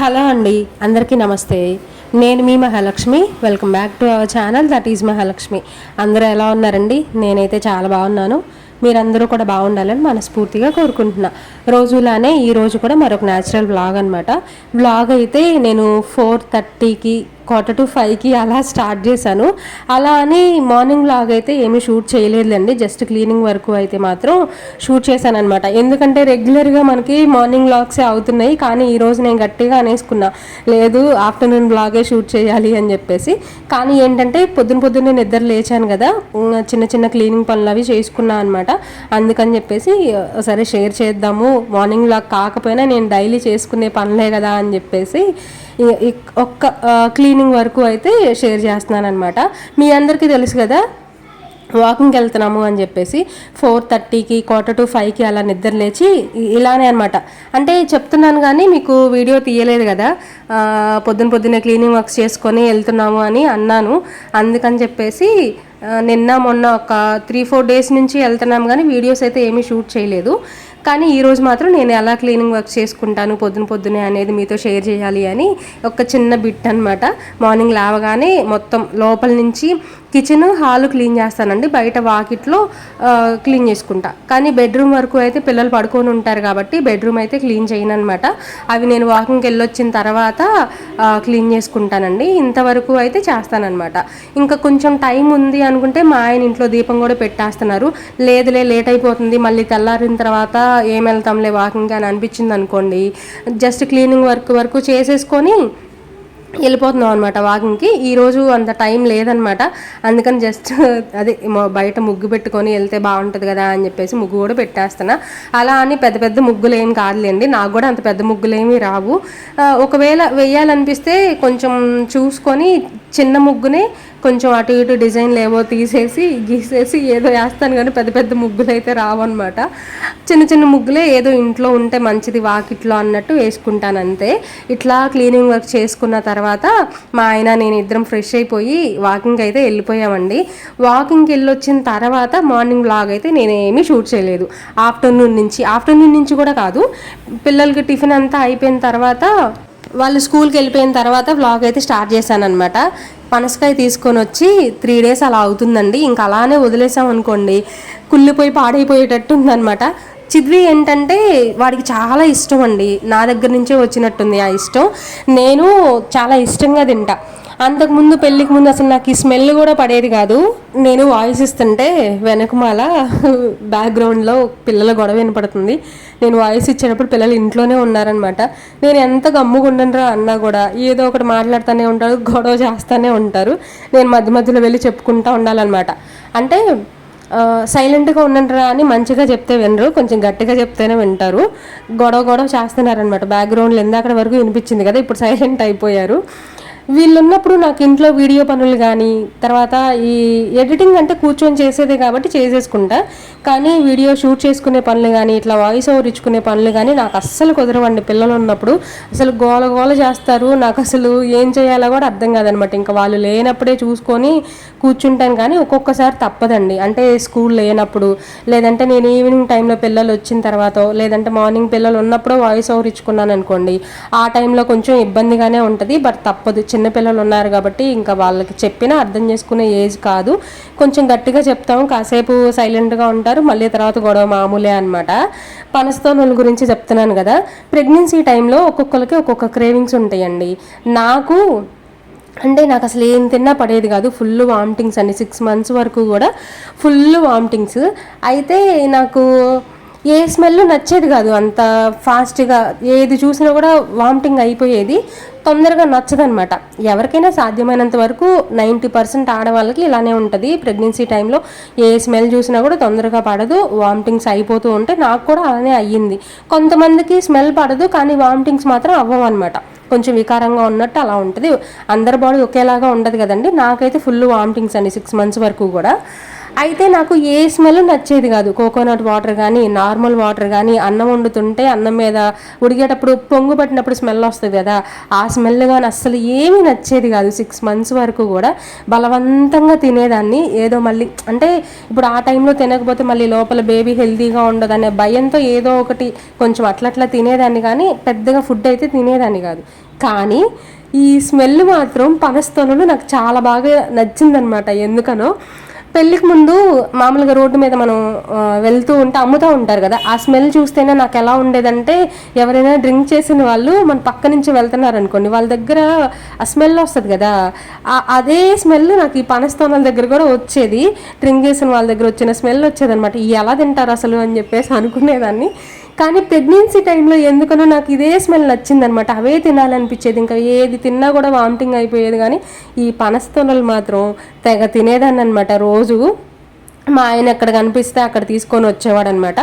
Hello అండి అందరికీ నమస్తే. నేను మీ Mahalakshmi welcome back to our channel that is Mahalakshmi. అందరూ ఎలా ఉన్నారండి? నేనైతే చాలా బాగున్నాను. మీరందరూ కూడా బాగుండాలని మనస్ఫూర్తిగా కోరుకుంటున్నా. రోజులానే ఈరోజు కూడా మరొక న్యాచురల్ బ్లాగ్ అనమాట బ్లాగ్ అయితే నేను ఫోర్ థర్టీకి క్వార్టర్ టు ఫైవ్కి అలా స్టార్ట్ చేశాను. అలా అని మార్నింగ్ లాగ్ అయితే ఏమీ షూట్ చేయలేదులేండి. జస్ట్ క్లీనింగ్ వరకు అయితే మాత్రం షూట్ చేశాను అనమాట ఎందుకంటే రెగ్యులర్గా మనకి మార్నింగ్ బ్లాగ్సే అవుతున్నాయి. కానీ ఈరోజు నేను గట్టిగా అనేసుకున్నా లేదు ఆఫ్టర్నూన్ బ్లాగే షూట్ చేయాలి అని చెప్పేసి. కానీ ఏంటంటే పొద్దున పొద్దున్నే నిద్ర లేచాను కదా. చిన్న చిన్న క్లీనింగ్ పనులు అవి చేసుకున్నా అనమాట అందుకని చెప్పేసి సరే షేర్ చేద్దాము. మార్నింగ్ బ్లాగ్ కాకపోయినా నేను డైలీ చేసుకునే పనులే కదా అని చెప్పేసి ఒక్క క్లీనింగ్ వరకు అయితే షేర్ చేస్తున్నాను అనమాట మీ అందరికీ తెలుసు కదా వాకింగ్కి వెళ్తున్నాము అని చెప్పేసి ఫోర్ థర్టీకి క్వార్టర్ టు ఫైవ్కి అలా నిద్ర లేచి ఇలానే అనమాట అంటే చెప్తున్నాను కానీ మీకు వీడియో తీయలేదు కదా పొద్దున పొద్దున్నే క్లీనింగ్ వర్క్స్ చేసుకొని వెళ్తున్నాము అని అన్నాను. అందుకని చెప్పేసి నిన్న మొన్న ఒక త్రీ ఫోర్ డేస్ నుంచి వెళ్తున్నాము కానీ వీడియోస్ అయితే ఏమీ షూట్ చేయలేదు. కానీ ఈరోజు మాత్రం నేను ఎలా క్లీనింగ్ వర్క్ చేసుకుంటాను పొద్దున పొద్దునే అనేది మీతో షేర్ చేయాలి అని ఒక చిన్న బిట్ అనమాట మార్నింగ్ లేవగానే మొత్తం లోపల నుంచి కిచెన్ హాల్ క్లీన్ చేస్తానండి. బయట వాకిట్లో క్లీన్ చేసుకుంటా. కానీ బెడ్రూమ్ వరకు అయితే పిల్లలు పడుకొని ఉంటారు కాబట్టి బెడ్రూమ్ అయితే క్లీన్ చేయను అనమాట అవి నేను వాకింగ్కి వెళ్ళొచ్చిన తర్వాత క్లీన్ చేసుకుంటానండి. ఇంతవరకు అయితే చేస్తానన్నమాట. ఇంకా కొంచెం టైం ఉంది అనుకుంటే మా ఆయన ఇంట్లో దీపం కూడా పెట్టేస్తున్నారు. లేదులే లేట్ అయిపోతుంది. మళ్ళీ తెల్లారిన తర్వాత ఏం వెళ్తాంలే వాకింగ్ అని అనిపించింది అనుకోండి జస్ట్ క్లీనింగ్ వర్క్ వరకు చేసేసుకొని వెళ్ళిపోతున్నాం అనమాట వాకింగ్కి. ఈరోజు అంత టైం లేదనమాట అందుకని జస్ట్ అదే బయట ముగ్గు పెట్టుకొని వెళ్తే బాగుంటుంది కదా అని చెప్పేసి ముగ్గు కూడా పెట్టేస్తున్నా. అలా అని పెద్ద పెద్ద ముగ్గులు ఏం కాదులేండి. నాకు కూడా అంత పెద్ద ముగ్గులు రావు. ఒకవేళ వేయాలనిపిస్తే కొంచెం చూసుకొని చిన్న ముగ్గునే కొంచెం అటు ఇటు డిజైన్లు ఏవో తీసేసి గీసేసి ఏదో వేస్తాను కానీ పెద్ద పెద్ద ముగ్గులు అయితే రావన్నమాట. చిన్న చిన్న ముగ్గులే ఏదో ఇంట్లో ఉంటే మంచిది వాకిట్లో అన్నట్టు వేసుకుంటాను అంతే. ఇట్లా క్లీనింగ్ వర్క్ చేసుకున్న తర్వాత మా ఆయన నేను ఇద్దరం ఫ్రెష్ అయిపోయి వాకింగ్ అయితే వెళ్ళిపోయామండి. వాకింగ్కి వెళ్ళొచ్చిన తర్వాత మార్నింగ్ బ్లాగ్ అయితే నేనేమీ షూట్ చేయలేదు. ఆఫ్టర్నూన్ నుంచి ఆఫ్టర్నూన్ నుంచి కూడా కాదు పిల్లలకి టిఫిన్ అంతా అయిపోయిన తర్వాత వాళ్ళు స్కూల్కి వెళ్ళిపోయిన తర్వాత వ్లాగ్ అయితే స్టార్ట్ చేశాను అనమాట పనసకాయ తీసుకొని వచ్చి త్రీ డేస్ అలా అవుతుందండి. ఇంకా అలానే వదిలేసాం అనుకోండి కుళ్ళిపోయి పాడైపోయేటట్టు ఉందనమాట చిద్వి ఏంటంటే వాడికి చాలా ఇష్టం అండి. నా దగ్గర నుంచే వచ్చినట్టుంది ఆ ఇష్టం. నేను చాలా ఇష్టంగా తింటా. అంతకుముందు పెళ్ళికి ముందు అసలు నాకు ఈ స్మెల్ కూడా పడేది కాదు. నేను వాయిస్ ఇస్తుంటే వెనకమాల బ్యాక్గ్రౌండ్లో పిల్లల గొడవ వినపడుతుంది. నేను వాయిస్ ఇచ్చేటప్పుడు పిల్లలు ఇంట్లోనే ఉన్నారనమాట నేను ఎంత గమ్ముగుండనరా అన్నా కూడా ఏదో ఒకటి మాట్లాడుతూనే ఉంటారు గొడవ చేస్తూనే ఉంటారు. నేను మధ్య మధ్యలో వెళ్ళి చెప్పుకుంటూ ఉండాలన్నమాట. అంటే సైలెంట్గా ఉండండిరా అని మంచిగా చెప్తే వినరు కొంచెం గట్టిగా చెప్తేనే వింటారు. గొడవ గొడవ చేస్తున్నారనమాట బ్యాక్గ్రౌండ్లో అక్కడ వరకు వినిపించింది కదా ఇప్పుడు సైలెంట్ అయిపోయారు. వీళ్ళు ఉన్నప్పుడు నాకు ఇంట్లో వీడియో పనులు కానీ తర్వాత ఈ ఎడిటింగ్ అంటే కూర్చొని చేసేదే కాబట్టి చేసేసుకుంటా. కానీ వీడియో షూట్ చేసుకునే పనులు కానీ ఇట్లా వాయిస్ ఓవర్ ఇచ్చుకునే పనులు కానీ నాకు అస్సలు కుదరవండి పిల్లలు ఉన్నప్పుడు అసలు గోల గోల చేస్తారు. నాకు అసలు ఏం చేయాలో కూడా అర్థం కాదనమాట. ఇంకా వాళ్ళు లేనప్పుడే చూసుకొని కూర్చుంటాను కానీ ఒక్కొక్కసారి తప్పదండి. అంటే స్కూల్ లేనప్పుడు లేదంటే నేను ఈవినింగ్ టైంలో పిల్లలు వచ్చిన తర్వాత లేదంటే మార్నింగ్ పిల్లలు ఉన్నప్పుడు వాయిస్ ఓవర్ ఇచ్చుకున్నాను అనుకోండి ఆ టైంలో కొంచెం ఇబ్బందిగానే ఉంటుంది. బట్ తప్పదు. చిన్నపిల్లలు ఉన్నారు కాబట్టి ఇంకా వాళ్ళకి చెప్పినా అర్థం చేసుకునే ఏజ్ కాదు. కొంచెం గట్టిగా చెప్తాము కాసేపు సైలెంట్గా ఉంటారు మళ్ళీ తర్వాత గొడవ మామూలే అనమాట పనస్తోనుల గురించి చెప్తున్నాను కదా ప్రెగ్నెన్సీ టైంలో ఒక్కొక్కరికి ఒక్కొక్క క్రేవింగ్స్ ఉంటాయండి. నాకు అంటే నాకు అసలు ఏం తిన్నా పడేది కాదు ఫుల్ వామిటింగ్స్ అండి. సిక్స్ మంత్స్ వరకు కూడా ఫుల్ వామిటింగ్స్. అయితే నాకు ఏ స్మెల్ నచ్చేది కాదు. అంత ఫాస్ట్గా ఏది చూసినా కూడా వామిటింగ్ అయిపోయేది. తొందరగా నచ్చదనమాట ఎవరికైనా సాధ్యమైనంత వరకు నైంటీ పర్సెంట్ ఆడవాళ్ళకి ఇలానే ఉంటుంది. ప్రెగ్నెన్సీ టైంలో ఏ స్మెల్ చూసినా కూడా తొందరగా పడదు. వామిటింగ్స్ అయిపోతూ ఉంటే నాకు కూడా అలానే అయ్యింది. కొంతమందికి స్మెల్ పడదు కానీ వామిటింగ్స్ మాత్రం అవ్వవు అనమాట కొంచెం వికారంగా ఉన్నట్టు అలా ఉంటుంది. అందరి బాడీ ఒకేలాగా ఉండదు కదండి. నాకైతే ఫుల్ వామిటింగ్స్ అండి సిక్స్ మంత్స్ వరకు కూడా. అయితే నాకు ఏ స్మెల్ నచ్చేది కాదు. కోకోనట్ వాటర్ కానీ నార్మల్ వాటర్ కానీ అన్నం వండుతుంటే అన్నం మీద ఉడిగేటప్పుడు పొంగు పట్టినప్పుడు స్మెల్ వస్తుంది కదా. ఆ స్మెల్ కానీ అస్సలు ఏమీ నచ్చేది కాదు. సిక్స్ మంత్స్ వరకు కూడా బలవంతంగా తినేదాన్ని. ఏదో మళ్ళీ అంటే ఇప్పుడు ఆ టైంలో తినకపోతే మళ్ళీ లోపల బేబీ హెల్తీగా ఉండదనే భయంతో ఏదో ఒకటి కొంచెం అట్లట్లా తినేదాన్ని కానీ పెద్దగా ఫుడ్ అయితే తినేదాన్ని కాదు. కానీ ఈ స్మెల్ మాత్రం పనస్తోనలు నాకు చాలా బాగా నచ్చిందనమాట ఎందుకనో పెళ్ళికి ముందు మామూలుగా రోడ్డు మీద మనం వెళ్తూ ఉంటే అమ్ముతూ ఉంటారు కదా ఆ స్మెల్ చూస్తేనే నాకు ఎలా ఉండేదంటే ఎవరైనా డ్రింక్ చేసిన వాళ్ళు మన పక్క నుంచి వెళ్తున్నారు అనుకోండి వాళ్ళ దగ్గర ఆ స్మెల్ వస్తుంది కదా అదే స్మెల్ నాకు ఈ పనస్థానాల దగ్గర కూడా వచ్చేది డ్రింక్ చేసిన వాళ్ళ దగ్గర వచ్చిన స్మెల్ వచ్చేది అనమాట ఎలా తింటారు అసలు అని చెప్పేసి అనుకునేదాన్ని. కానీ ప్రెగ్నెన్సీ టైంలో ఎందుకనో నాకు ఇదే స్మెల్ నచ్చిందనమాట అవే తినాలనిపించేది. ఇంకా ఏది తిన్నా కూడా వామిటింగ్ అయిపోయేది. కానీ ఈ పనస్తోనలు మాత్రం తెగ తినేదాన్ని అనమాట రోజు. మా ఆయన ఎక్కడ కనిపిస్తే అక్కడ తీసుకొని వచ్చేవాడు అనమాట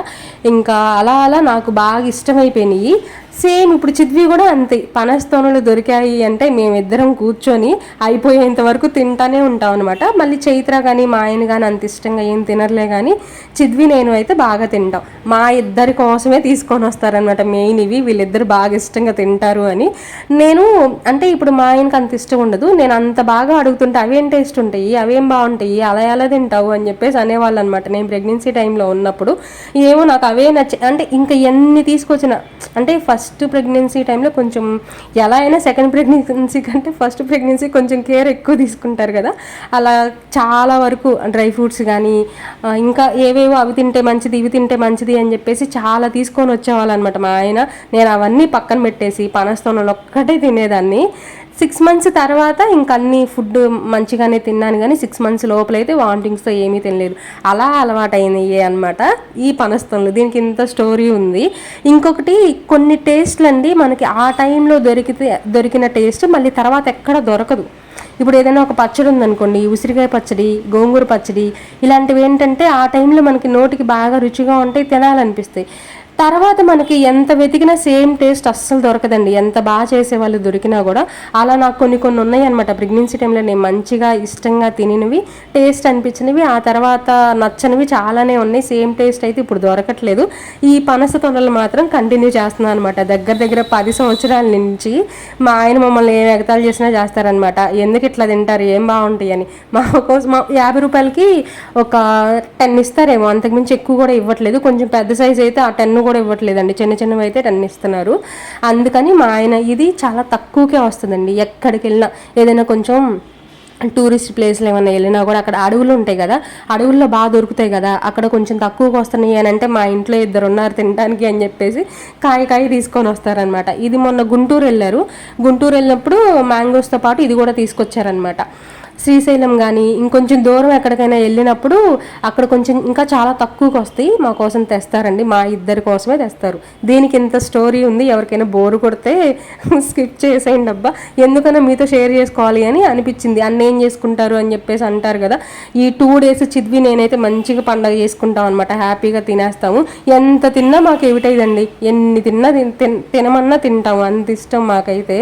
ఇంకా అలా అలా నాకు బాగా ఇష్టమైపోయినాయి. సేమ్ ఇప్పుడు చిద్వి కూడా అంతే పనస్తోనలు దొరికాయి అంటే మేమిద్దరం కూర్చొని అయిపోయేంత వరకు తింటానే ఉంటాం అనమాట మళ్ళీ చైత్ర కానీ మా ఆయన కానీ అంత ఇష్టంగా ఏం తినర్లే కానీ చిద్వి నేను అయితే బాగా తింటాం. మా ఇద్దరి కోసమే తీసుకొని వస్తారనమాట మెయిన్ ఇవి వీళ్ళిద్దరు బాగా ఇష్టంగా తింటారు అని. నేను అంటే ఇప్పుడు మా ఆయనకి అంత ఇష్టం ఉండదు నేను అంత బాగా అడుగుతుంటే అవేం టేస్ట్ ఉంటాయి అవేం బాగుంటాయి అలా ఎలా తింటావు అని చెప్పేసి అనేవాళ్ళు అనమాట నేను ప్రెగ్నెన్సీ టైంలో ఉన్నప్పుడు ఏమో నాకు అవే నచ్చ అంటే ఇంకా ఎన్ని తీసుకొచ్చిన అంటే ఫస్ట్ ఫస్ట్ ప్రెగ్నెన్సీ టైంలో కొంచెం ఎలా అయినా సెకండ్ ప్రెగ్నెన్సీ కంటే ఫస్ట్ ప్రెగ్నెన్సీ కొంచెం కేర్ ఎక్కువ తీసుకుంటారు కదా. అలా చాలా వరకు డ్రై ఫ్రూట్స్ కానీ ఇంకా ఏవేవో అవి తింటే మంచిది ఇవి తింటే మంచిది అని చెప్పేసి చాలా తీసుకొని వచ్చేవాళ్ళు అనమాట మా ఆయన. నేను అవన్నీ పక్కన పెట్టేసి పనస్తోనలు ఒక్కటే తినేదాన్ని. సిక్స్ మంత్స్ తర్వాత ఇంక అన్ని ఫుడ్ మంచిగానే తిన్నాను కానీ సిక్స్ మంత్స్ లోపలైతే వామిటింగ్స్తో ఏమీ తినలేదు. అలా అలవాటైనవి అనమాట ఈ పనస్తోన్లు దీనికి ఇంత స్టోరీ ఉంది. ఇంకొకటి కొన్ని టేస్ట్లు అండి మనకి ఆ టైంలో దొరికితే దొరికిన టేస్ట్ మళ్ళీ తర్వాత ఎక్కడ దొరకదు. ఇప్పుడు ఏదైనా ఒక పచ్చడి ఉందనుకోండి ఉసిరికాయ పచ్చడి గోంగూర పచ్చడి ఇలాంటివి ఏంటంటే ఆ టైంలో మనకి నోటికి బాగా రుచిగా ఉంటాయి తినాలనిపిస్తాయి. తర్వాత మనకి ఎంత వెతికినా సేమ్ టేస్ట్ అస్సలు దొరకదండి. ఎంత బాగా చేసే వాళ్ళు దొరికినా కూడా అలా నాకు కొన్ని కొన్ని ఉన్నాయి అనమాట ప్రెగ్నెన్సీ టైంలో నేను మంచిగా ఇష్టంగా తినినవి టేస్ట్ అనిపించినవి ఆ తర్వాత నచ్చనివి చాలానే ఉన్నాయి. సేమ్ టేస్ట్ అయితే ఇప్పుడు దొరకట్లేదు. ఈ పనస తొనలు మాత్రం కంటిన్యూ చేస్తున్నాను అనమాట దగ్గర దగ్గర పది సంవత్సరాల నుంచి మా ఆయన మమ్మల్ని ఏం ఎగతాలు చేసినా చేస్తారనమాట ఎందుకు ఇట్లా తింటారు? ఏం బాగుంటాయి? అని. మా కోసం మా యాభై రూపాయలకి ఒక టెన్ ఇస్తారేమో. అంతకుమించి ఎక్కువ కూడా ఇవ్వట్లేదు. కొంచెం పెద్ద సైజ్ అయితే ఆ టెన్ కూడా ఇవ్వట్లేదండి. చిన్న చిన్నవి అయితే టెన్ ఇస్తున్నారు. అందుకని మా ఆయన ఇది చాలా తక్కువకే వస్తుందండి. ఎక్కడికి వెళ్ళినా ఏదైనా కొంచెం టూరిస్ట్ ప్లేస్లు ఏమైనా వెళ్ళినా కూడా అక్కడ అడవులు ఉంటాయి కదా అడవుల్లో బాగా దొరుకుతాయి కదా అక్కడ కొంచెం తక్కువగా వస్తున్నాయి అని అంటే మా ఇంట్లో ఇద్దరు ఉన్నారు తినడానికి అని చెప్పేసి కాయ కాయ తీసుకొని వస్తారనమాట ఇది మొన్న గుంటూరు వెళ్ళారు. గుంటూరు వెళ్ళినప్పుడు మ్యాంగోస్తో పాటు ఇది కూడా తీసుకొచ్చారనమాట శ్రీశైలం కానీ ఇంకొంచెం దూరం ఎక్కడికైనా వెళ్ళినప్పుడు అక్కడ కొంచెం ఇంకా చాలా తక్కువకి వస్తాయి. మా కోసం తెస్తారండి. మా ఇద్దరి కోసమే తెస్తారు. దీనికి ఇంత స్టోరీ ఉంది. ఎవరికైనా బోరు కొడితే స్కిప్ చేసేయండి అబ్బా. ఎందుకన్నా మీతో షేర్ చేసుకోవాలి అని అనిపించింది. అన్న ఏం చేసుకుంటారు అని చెప్పేసి అంటారు కదా. ఈ టూ డేస్ చిద్వి నేనైతే మంచిగా పండగ చేసుకుంటాం అనమాట హ్యాపీగా తినేస్తాము. ఎంత తిన్నా మాకు ఏమిటైదండి ఎన్ని తిన్నా తిన తినమన్నా తింటాము. అంత ఇష్టం మాకైతే.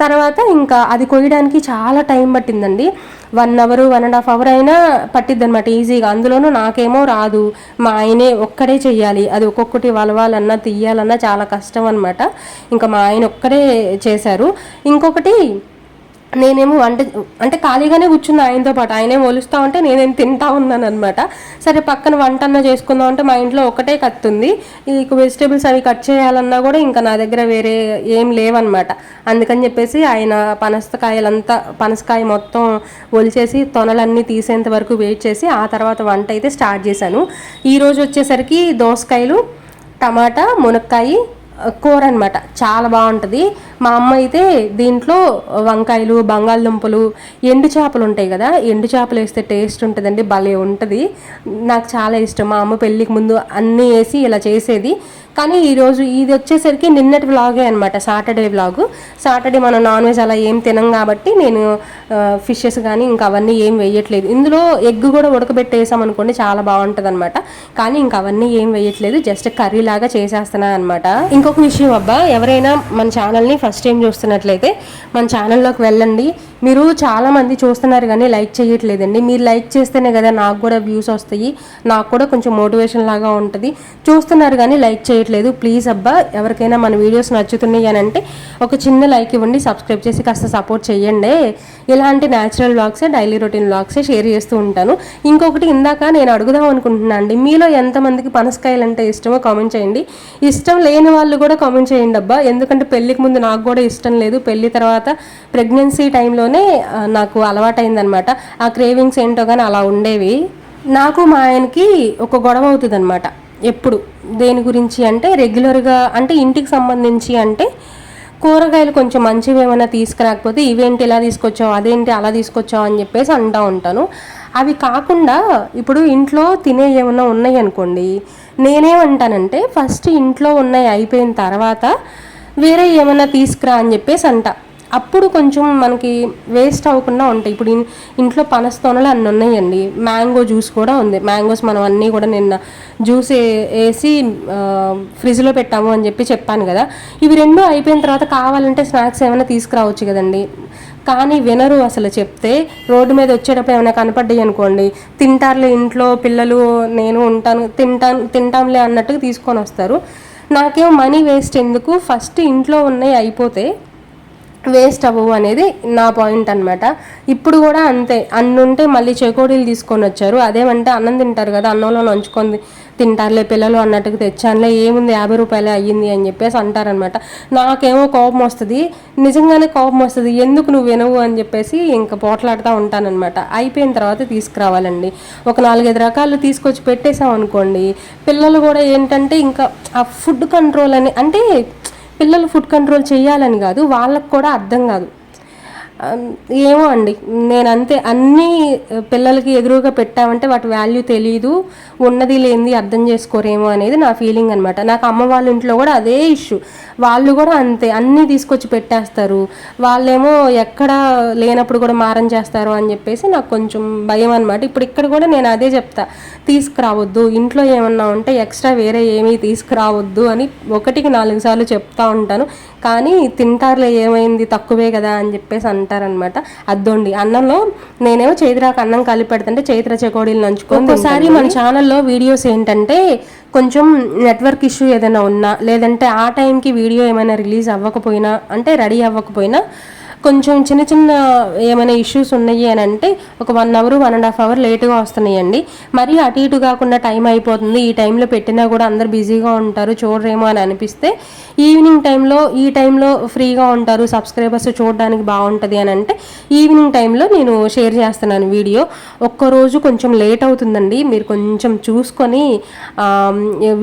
తర్వాత ఇంకా అది కొయ్యడానికి చాలా టైం పట్టిందండి. One hour one and half hour అయినా పట్టిద్ది అనమాట ఈజీగా. అందులోనూ నాకేమో రాదు. మా ఆయనే ఒక్కడే చెయ్యాలి. అది ఒక్కొక్కటి వలవాలన్నా తీయాలన్నా చాలా కష్టం అనమాట ఇంకా మా ఆయన ఒక్కడే చేశారు. ఇంకొకటి నేనేమో వంట అంటే ఖాళీగానే కూర్చున్నా ఆయనతో పాటు. ఆయనేం ఒలుస్తా ఉంటే నేనేం తింటా ఉన్నాను అనమాట సరే పక్కన వంట అన్న చేసుకుందాం అంటే మా ఇంట్లో ఒకటే కత్తుంది. ఈ వెజిటేబుల్స్ అవి కట్ చేయాలన్నా కూడా ఇంకా నా దగ్గర వేరే ఏం లేవన్నమాట. అందుకని చెప్పేసి ఆయన పనసకాయలంతా పనసకాయ మొత్తం ఒలిచేసి తొనలన్నీ తీసేంత వరకు వెయిట్ చేసి ఆ తర్వాత వంట అయితే స్టార్ట్ చేశాను. ఈరోజు వచ్చేసరికి దోసకాయలు టమాటా మునక్కాయి కూర అనమాట చాలా బాగుంటుంది. మా అమ్మ అయితే దీంట్లో వంకాయలు బంగాళదుంపలు ఎండు చేపలు ఉంటాయి కదా ఎండు చేపలు వేస్తే టేస్ట్ ఉంటుందండి భలే ఉంటుంది. నాకు చాలా ఇష్టం. మా అమ్మ పెళ్ళికి ముందు అన్నీ వేసి ఇలా చేసేది. కానీ ఈరోజు ఇది వచ్చేసరికి నిన్నటి వ్లాగే అనమాట సాటర్డే వ్లాగు సాటర్డే మనం నాన్ వెజ్ అలా ఏం తినం కాబట్టి నేను ఫిషెస్ కానీ ఇంకా అవన్నీ ఏం వేయట్లేదు. ఇందులో ఎగ్ కూడా ఉడకబెట్టేసాం అనుకోండి చాలా బాగుంటుంది అనమాట కానీ ఇంకా అవన్నీ ఏం వేయట్లేదు జస్ట్ కర్రీ లాగా చేసేస్తున్నా అనమాట ఇంకొక విషయం అబ్బా ఎవరైనా మన ఛానల్ని ఫస్ట్ టైం చూస్తున్నట్లయితే మన ఛానల్లోకి వెళ్ళండి. మీరు చాలామంది చూస్తున్నారు కానీ లైక్ చేయట్లేదండి. మీరు లైక్ చేస్తేనే కదా నాకు కూడా వ్యూస్ వస్తాయి. నాకు కూడా కొంచెం మోటివేషన్ లాగా ఉంటుంది. చూస్తున్నారు కానీ లైక్ చేయట్లేదు. ప్లీజ్ అబ్బా ఎవరికైనా మన వీడియోస్ నచ్చుతున్నాయి అని అంటే ఒక చిన్న లైక్ ఇవ్వండి సబ్స్క్రైబ్ చేసి కాస్త సపోర్ట్ చేయండి ఇలాంటి న్యాచురల్ వ్లాగ్సే డైలీ రొటీన్ వ్లాగ్సే షేర్ చేస్తూ ఉంటాను. ఇంకొకటి ఇందాక నేను అడుగుదాం అనుకుంటున్నాను అండి. మీలో ఎంతమందికి పనసకాయలు అంటే ఇష్టమో కామెంట్ చేయండి. ఇష్టం లేని వాళ్ళు కూడా కామెంట్ చేయండి అబ్బా. ఎందుకంటే పెళ్ళికి ముందు నాకు కూడా ఇష్టం లేదు. పెళ్ళి తర్వాత ప్రెగ్నెన్సీ టైంలోనే నాకు అలవాటైందనమాట. ఆ క్రేవింగ్స్ ఏంటో కానీ అలా ఉండేవి. నాకు మా ఆయనకి ఒక గొడవ అవుతుంది ఎప్పుడు? దేని గురించి అంటే రెగ్యులర్గా అంటే ఇంటికి సంబంధించి అంటే కూరగాయలు కొంచెం మంచివి ఏమైనా తీసుకురాకపోతే ఇవేంటి ఇలా తీసుకొచ్చావు అదేంటి అలా తీసుకొచ్చావు అని చెప్పేసి అంటూ ఉంటాను. అవి కాకుండా ఇప్పుడు ఇంట్లో తినే ఏమైనా ఉన్నాయి అనుకోండి నేనేమంటానంటే ఫస్ట్ ఇంట్లో ఉన్నాయి అయిపోయిన తర్వాత వేరే ఏమైనా తీసుకురా అని చెప్పేసి అంట. అప్పుడు కొంచెం మనకి వేస్ట్ అవ్వకుండా ఉంటాయి. ఇప్పుడు ఇంట్లో పనస తొనలు అన్నీ ఉన్నాయండి. మ్యాంగో జ్యూస్ కూడా ఉంది. మ్యాంగోస్ మనం అన్నీ కూడా నిన్న జ్యూస్ వేసి ఫ్రిడ్జ్లో పెట్టాము అని చెప్పి చెప్పాను కదా. ఇవి రెండు అయిపోయిన తర్వాత కావాలంటే స్నాక్స్ ఏమైనా తీసుకురావచ్చు కదండి. కానీ వినరు అసలు చెప్తే. రోడ్డు మీద వచ్చేటప్పుడు ఏమైనా కనపడ్డాయి అనుకోండి. తింటారులే ఇంట్లో పిల్లలు నేను ఉంటాను తింటాను తింటాంలే అన్నట్టుగా తీసుకొని వస్తారు. నాకేమో మనీ వేస్ట్ ఎందుకు? ఫస్ట్ ఇంట్లో ఉన్నాయి అయిపోతే వేస్ట్ అవ్వవు అనేది నా పాయింట్ అనమాట ఇప్పుడు కూడా అంతే. అన్నుంటే మళ్ళీ చెకోడీలు తీసుకొని వచ్చారు. అదేమంటే అన్నం తింటారు కదా అన్నంలో నంచుకొని తింటారులే పిల్లలు అన్నట్టుగా తెచ్చానులే ఏముంది యాభై రూపాయలే అయ్యింది అని చెప్పేసి అంటారనమాట నాకేమో కోపం వస్తుంది. నిజంగానే కోపం వస్తుంది. ఎందుకు నువ్వు వినవు అని చెప్పేసి ఇంకా పోట్లాడుతూ ఉంటానన్నమాట. అయిపోయిన తర్వాత తీసుకురావాలండి. ఒక నాలుగైదు రకాలు తీసుకొచ్చి పెట్టేసాం అనుకోండి పిల్లలు కూడా ఏంటంటే ఇంకా ఆ ఫుడ్ కంట్రోల్ అని అంటే పిల్లలు ఫుడ్ కంట్రోల్ చేయాలని కాదు వాళ్ళకు కూడా అర్థం కాదు. ఏమో అండి. నేను అంతే అన్నీ పిల్లలకి ఎదురుగా పెట్టామంటే వాటి వాల్యూ తెలియదు ఉన్నది లేనిది అర్థం చేసుకోరేమో అనేది నా ఫీలింగ్ అనమాట నాకు అమ్మ వాళ్ళ ఇంట్లో కూడా అదే ఇష్యూ వాళ్ళు కూడా అంతే అన్నీ తీసుకొచ్చి పెట్టేస్తారు. వాళ్ళేమో ఎక్కడ లేనప్పుడు కూడా మారం చేస్తారు అని చెప్పేసి నాకు కొంచెం భయం అనమాట ఇప్పుడు ఇక్కడ కూడా నేను అదే చెప్తా తీసుకురావద్దు. ఇంట్లో ఏమన్నా ఉంటే ఎక్స్ట్రా వేరే ఏమీ తీసుకురావద్దు అని ఒకటికి నాలుగు సార్లు చెప్తా ఉంటాను. కానీ తింటారులే ఏమైంది తక్కువే కదా అని చెప్పేసి అంటారనమాట. అద్దోండి. అన్నంలో నేనేమో చైత్రాకు అన్నం కలిపి పెడుతుంటే చైత్ర చెకోడీలు నంచుకొని ఒక్కోసారి మన ఛానల్లో వీడియోస్ ఏంటంటే కొంచెం నెట్వర్క్ ఇష్యూ ఏదైనా ఉన్నా లేదంటే ఆ టైంకి వీడియో ఏమైనా రిలీజ్ అవ్వకపోయినా అంటే రెడీ అవ్వకపోయినా కొంచెం చిన్న చిన్న ఏమైనా ఇష్యూస్ ఉన్నాయి అని అంటే ఒక one hour one and half hour లేటుగా వస్తున్నాయండి. మరి అటు ఇటు కాకుండా టైం అయిపోతుంది. ఈ టైంలో పెట్టినా కూడా అందరు బిజీగా ఉంటారు. చూడరేమో అని అనిపిస్తే ఈవినింగ్ టైంలో ఈ టైంలో ఫ్రీగా ఉంటారు. సబ్స్క్రైబర్స్ చూడడానికి బాగుంటుంది అని అంటే ఈవినింగ్ టైంలో నేను షేర్ చేస్తున్నాను వీడియో. ఒక్కరోజు కొంచెం లేట్ అవుతుందండి. మీరు కొంచెం చూసుకొని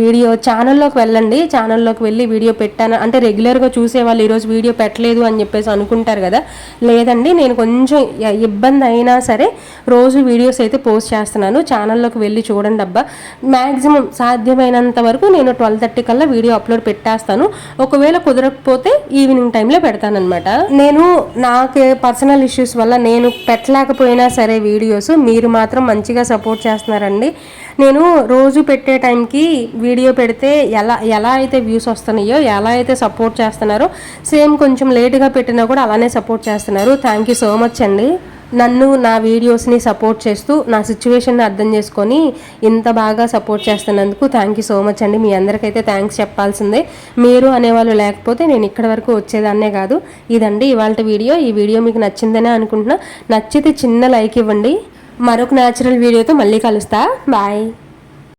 వీడియో ఛానల్లోకి వెళ్ళండి. ఛానల్లోకి వెళ్ళి వీడియో పెట్టాను. అంటే రెగ్యులర్గా చూసే వాళ్ళు ఈరోజు వీడియో పెట్టలేదు అని చెప్పేసి అనుకుంటారు కదా. లేదండి నేను కొంచెం ఇబ్బంది అయినా సరే రోజు వీడియోస్ అయితే పోస్ట్ చేస్తున్నాను. ఛానల్లోకి వెళ్ళి చూడండి అబ్బా. మ్యాక్సిమం సాధ్యమైనంత వరకు నేను ట్వెల్వ్ థర్టీ కల్లా వీడియో అప్లోడ్ పెట్టేస్తాను. ఒకవేళ కుదరకపోతే ఈవినింగ్ టైంలో పెడతానమాట నేను నాకు పర్సనల్ ఇష్యూస్ వల్ల నేను పెట్టలేకపోయినా సరే వీడియోస్ మీరు మాత్రం మంచిగా సపోర్ట్ చేస్తున్నారండి. నేను రోజు పెట్టే టైంకి వీడియో పెడితే ఎలా ఎలా అయితే వ్యూస్ వస్తున్నాయో ఎలా అయితే సపోర్ట్ చేస్తున్నారో సేమ్ కొంచెం లేట్గా పెట్టినా కూడా అలానే సపోర్ట్ చేస్తున్నారు. థ్యాంక్ యూ సో మచ్ అండి. నన్ను నా వీడియోస్ని సపోర్ట్ చేస్తూ నా సిచ్యువేషన్ని అర్థం చేసుకొని ఇంత బాగా సపోర్ట్ చేస్తున్నందుకు థ్యాంక్ యూ సో మచ్ అండి. మీ అందరికైతే థ్యాంక్స్ చెప్పాల్సిందే. మీరు అనేవాళ్ళు లేకపోతే నేను ఇక్కడ వరకు వచ్చేదాన్నే కాదు. ఇదండి ఇవాళ వీడియో. ఈ వీడియో మీకు నచ్చిందనే అనుకుంటున్నా. నచ్చితే చిన్న లైక్ ఇవ్వండి. మరొక న్యాచురల్ వీడియోతో మళ్ళీ కలుస్తా. బాయ్